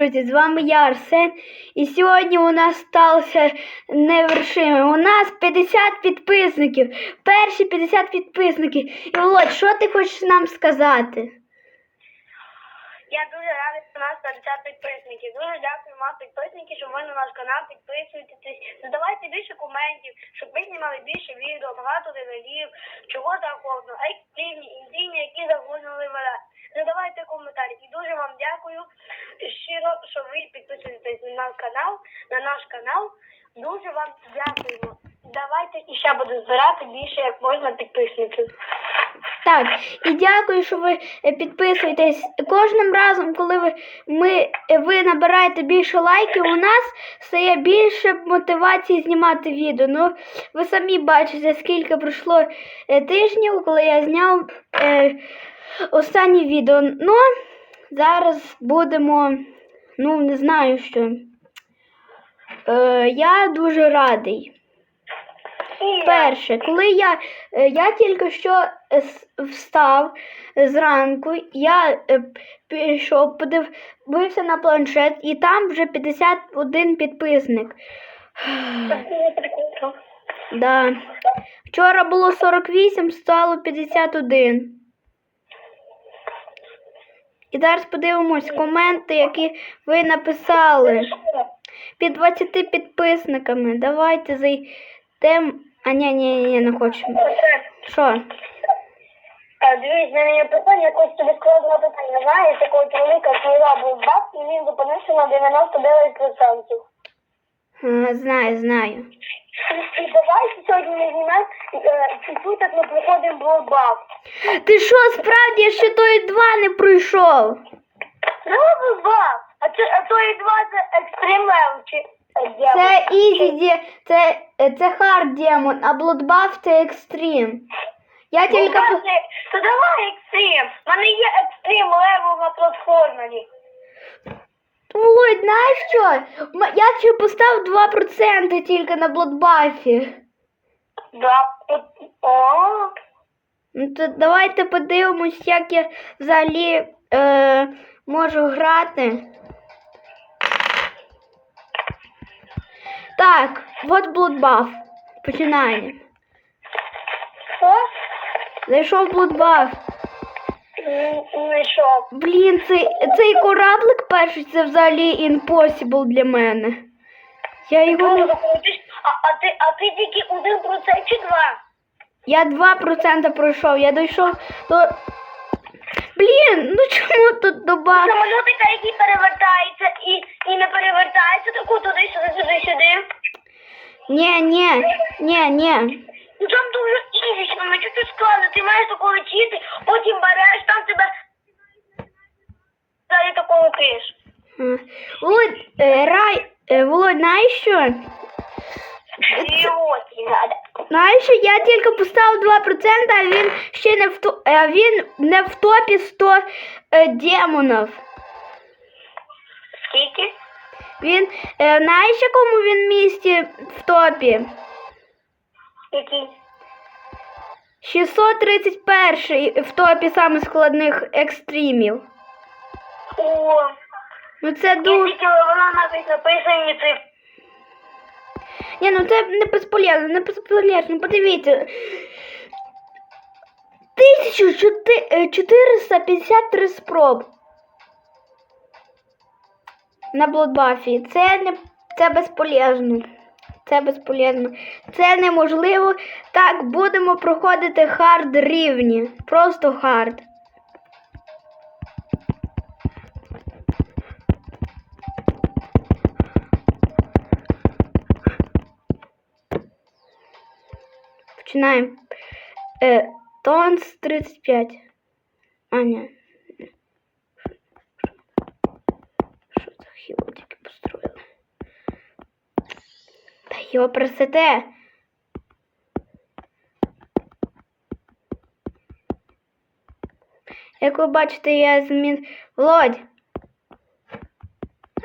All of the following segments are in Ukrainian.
Друзі, з вами я Арсен. І сьогодні у нас стався невершимий. У нас 50 підписників. Перші 50 підписників. І Володь, що ти хочеш нам сказати? Я дуже радий, що у нас 50 підписників. Дуже дякую вам, підписники, що ви на наш канал підписуєтесь. Задавайте більше коментів, щоб ми знімали більше відео, багато левелів, чого завгодно, екстрімні, індійні, які завгодно левела. Задавайте коментарі. І дуже вам дякую щиро, що ви підписуєтесь на наш канал, на наш канал. Дуже вам дякуємо. Давайте і ще буду збирати більше як можна підписників. Так, і дякую, що ви е, підписуєтесь. Кожним разом, коли ви, ми, е, ви набираєте більше лайків, у нас стає більше мотивації знімати відео. Ну, ви самі бачите, скільки пройшло е, тижнів, коли я зняв е, останнє відео. Ну, зараз будемо, ну, не знаю що. Е, я дуже радий. Перше, коли я, е, я тільки що встав зранку, я е, пішов, подивився на планшет, і там вже 51 підписник. Да. Вчора було 48, стало 51. І зараз подивимось коменти, які ви написали. Під 20 підписниками. Давайте зайдемо. А ні, ні, ні, не хочемо. Що? Е, Дивись, в мене питання, якось тобі складно питання. Знаєш, якого чоловіка сміла був бабки, і він зупинився на 99%. А, знаю, знаю. І, і давай сьогодні ми знімемо, е, чуть-чуть так ми проходимо блокбак. Ти що, справді я ще той два не пройшов? Бак! А, це, а то і два це екстрим левел, чи... е. Це ізі, ді- це, е, це хард демон, а блудбаф це екстрім. Я Ну, тільки по- То давай екстрим. У мене є екстрим левел на платформері. Володь, знаєш що? Я ще поставив 2% тільки на блудбафі. Да. О, Ну то давайте подивимось, як я взагалі е, можу грати. Так, от блудбаф. Починаємо. що? Зайшов блудбаф. М, і що? Блін, цей, цей кораблик перший це взагалі impossible для мене. Я його закрутиш. А, а, ти, а ти тільки один процент чи два? Я 2% пройшов, я дійшов до. Блін, ну чому тут доба? Самолітика, який перевертається і, і не перевертається, таку туди, сюди, сюди, сюди. Ні, ні, ні, ні. Ну там дуже ну ти маєш такого летіти, потім береш, там тебе далі такого киш. Володь, е, рай, е, Володь, знаєш що? І надо. Знаєш, що я тільки поставив 2%, а він ще не в то, а він не в топі 100 е, демонів. Скільки? Він, е, знаєш, в якому він місці в топі? Який? 631 в топі самих складних екстримів. О, Ну це дуже. вона навіть написані цифри. Ні, ну це не безполезно, не безполезно. Подивіться. 1453 спроб. На блудбафі. Це не це безполезно. Це безполезно. Це неможливо. Так, будемо проходити хард рівні. Просто хард. Починаємо. Е, Тонс 35. А, ні. Що за хіло тільки построїли? Та його пресете. Як ви бачите, я змін... Володь!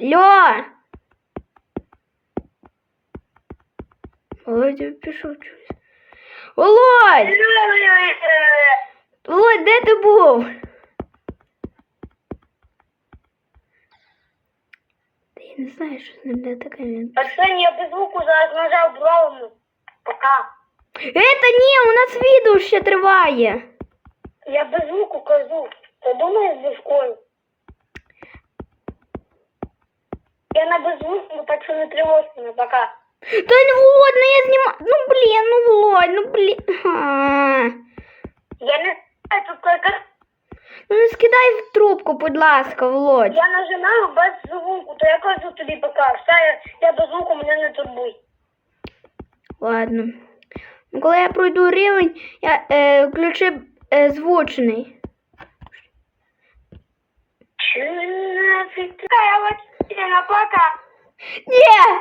Алло! Володя пішов чогось. Володь! Володь, де ти був? знаю, що з ним не таке. він. Арсен, я без звуку зараз нажав браunu. Пока. Ета, ні, у нас відео ще триває. Я без звуку кажу. Ти думаєш без школи? Я на беззвучному, так що не тривожся мене, пока. Та не Володь, ну я знімаю. Ну блін, ну Володь, Не скидай в трубку, будь ласка, Володь. Я нажимаю без звуку, то я кажу тобі пока. Все, я, я без звуку, мене не турбуй. Ладно. Ну, коли я пройду рівень, я е, включу е, звучний. Чи не фіка, я вот на пока. Ні!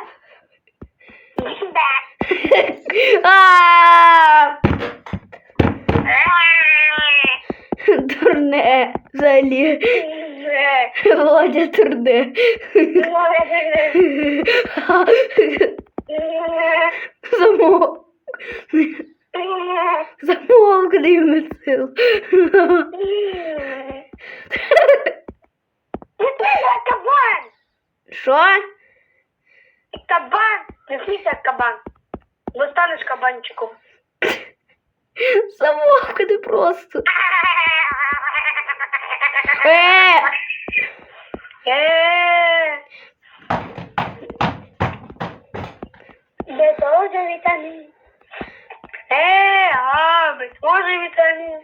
Взагалі. Володя турне. Замовк. Замовк дивний сил. Кабан! Що? Кабан! Прихнися кабан. Бо станеш кабанчиком. Замовк не просто. Е! Е. Де тоже вітамін? Е, а, без може вітамін.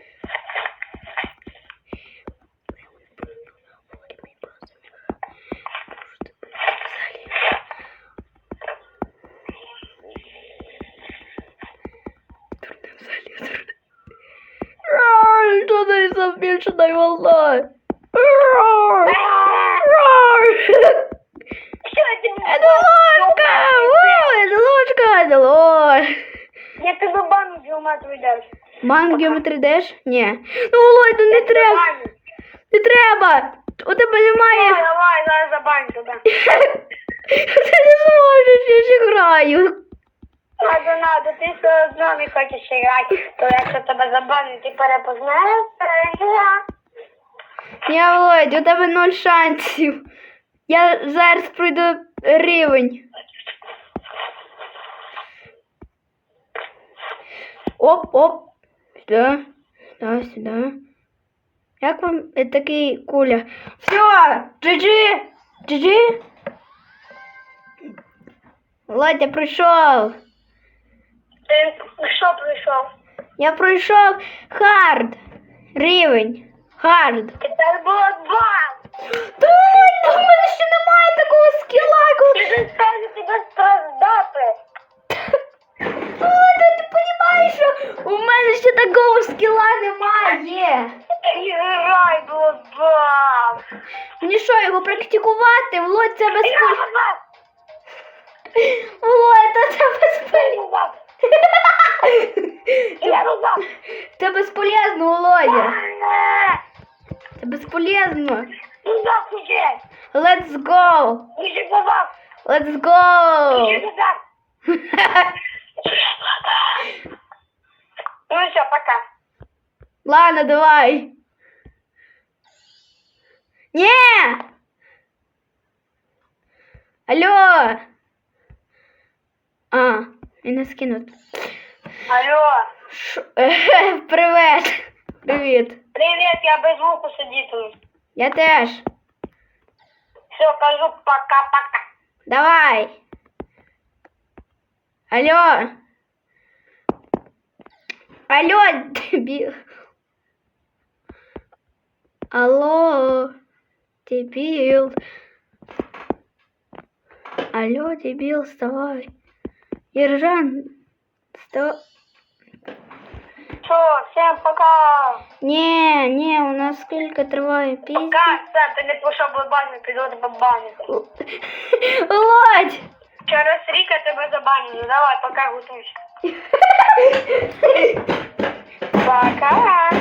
Рар, Що це за дам. Геометри деш? Ні. Ну, Володь, ну не треба! Не треба! У тебе немає. давай, зараз забаню тебе. Ти не зможеш, я ще граю. Надо, надо, ти все одно не хочеш грати, то якщо тебе забанять, ти перепознаєш. Ні, Володь, у тебе нуль шансів. Я зараз пройду рівень. Оп, оп. Сюди. Сюди, сюди. Як вам е, такий куля? Все, GG! GG? Володя пройшов. Ти що прийшов? Я пройшов хард. Рівень. Хард. Тепер було два. Та у мене ще немає такого скіла, Такого скіла немає. Мені що, його практикувати? Володь, це без Я Володь, та це без Я полі... назад. Я назад. Це безполезно, Володя. Це безполезно. Let's go. Let's go. Ну все, пока. Ладно, давай. Не! Алло! А, мене скинут. Алло. Шо- Привет! Привіт. Привет, я без звуку сидітиму. Я теж. Все, кажу пока-пока. Давай. Алло. Алло, дебіл. Алло, дебіл. Алло, дебіл, вставай. Ержан, вставай. Все, всем пока. Не, не, у нас скільки триває пісня. Пока, Сам, ти не пішов би баню, піду тебе баню. Володь! Через рік я тебе забаню. Ну давай, пока готуйся. Пока.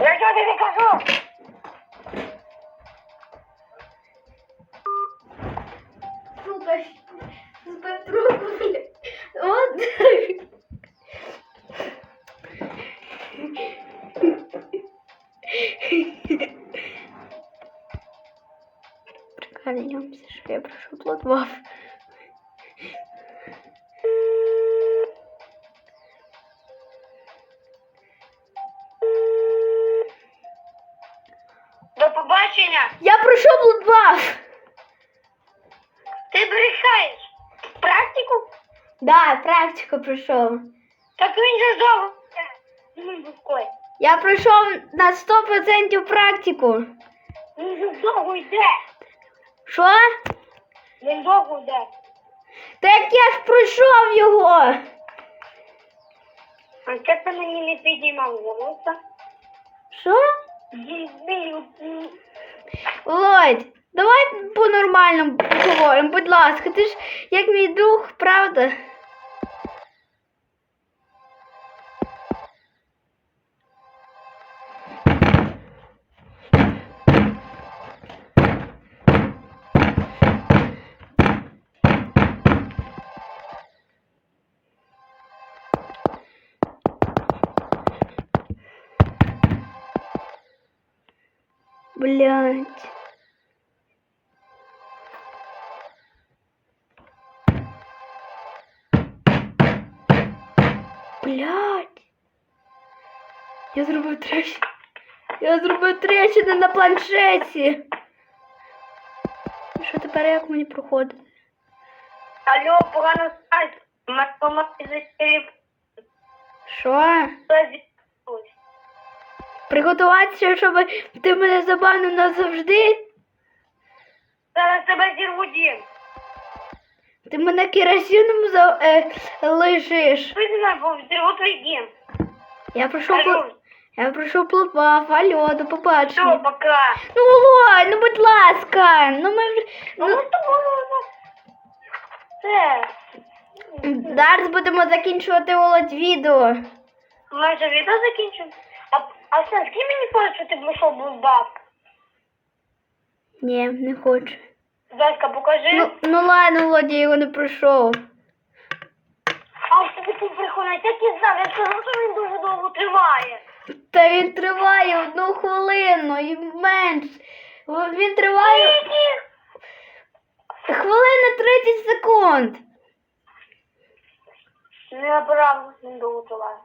Я що тобі кажу? Сука, трубку, бля. Вот. Клянемся, що я прошу плодвав. До побачення. Я! Ти брехаєш. Практику? Да, практику пройшов. Так він же довго. Я пройшов на 100% практику. Він же довго йде. Що? Він довго йде. Так я ж пройшов його. А це ти мені не підіймав волосся? Давай по-нормальному поговоримо, будь ласка. Ти ж як мій друг, правда? Блять. Я зробив трещину. Я зробив трещину на планшеті. Що тепер як мені проходити? Алло, погано сайт. Матомати застілів. Що? Приготуватися, щоб ти мене забанив назавжди? Зараз тебе зірву дім. Ти мене керосином за, е, лишиш. Ти не бо зірву твій дім. Я пройшов Алло. Я пройшов плотвав, алло, до Все, пока. Ну, Володь, ну будь ласка. Ну ми вже. Ну, Ну, з тобою, ну, Все. зараз будемо закінчувати Володь відео. Ми вже відео закінчимо. А, а все, скинь мені фото, що ти пройшов блудбак. Ні, не хочу. Зайка, покажи. Ну, ну ладно, Володя, я його не пройшов. А ось тобі тут приходить, як і знав, я сказав, що він дуже довго триває. Та він триває одну хвилину і менш. Він триває хвилина 30 секунд. Неправда, він довго триває.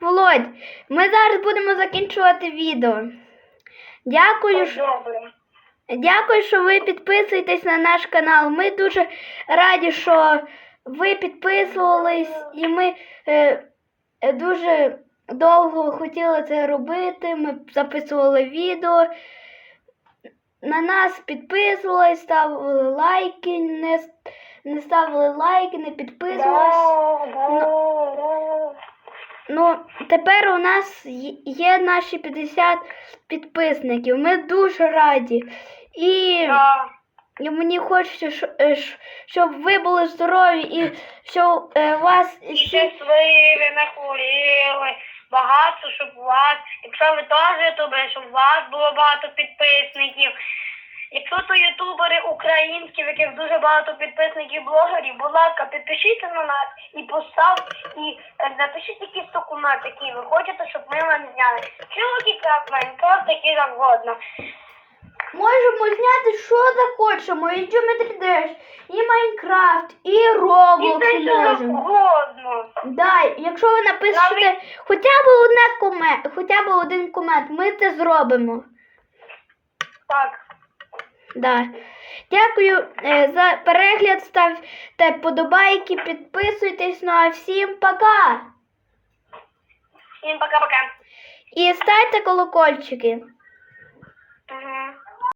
Володь, ми зараз будемо закінчувати відео. Дякую, що, дякую, що ви підписуєтесь на наш канал. Ми дуже раді, що ви підписувались, і ми е, дуже довго хотіли це робити. Ми записували відео. На нас підписувались, ставили лайки, не, не ставили лайки, не підписувались. Да. Ну, тепер у нас є- наші 50 підписників. Ми дуже раді. І, Да. і мені хочеться, е, щоб ви були здорові і щоб е, вас І щасливі, не хворіли, багато, щоб у вас, якщо ви теж ютубери, щоб у вас було багато підписників. Якщо то ютубери українські, в яких дуже багато підписників блогерів, будь ласка, підпишіться на нас і постав, і е, напишіть якийсь документ, який ви хочете, щоб ми вам зняли. Чи Лукікрафт, Майнкрафт, який завгодно. Можемо зняти, що захочемо. І Geometry Dash, і Майнкрафт, і І Roblox можемо. завгодно. Да, якщо ви напишете Навіть- хоча б одне комент, хоча б один комент, ми це зробимо. Так. Да. Дякую е, за перегляд. Ставте подобайки, підписуйтесь. Ну а всім пока. Всім пока-пока. І ставте колокольчики.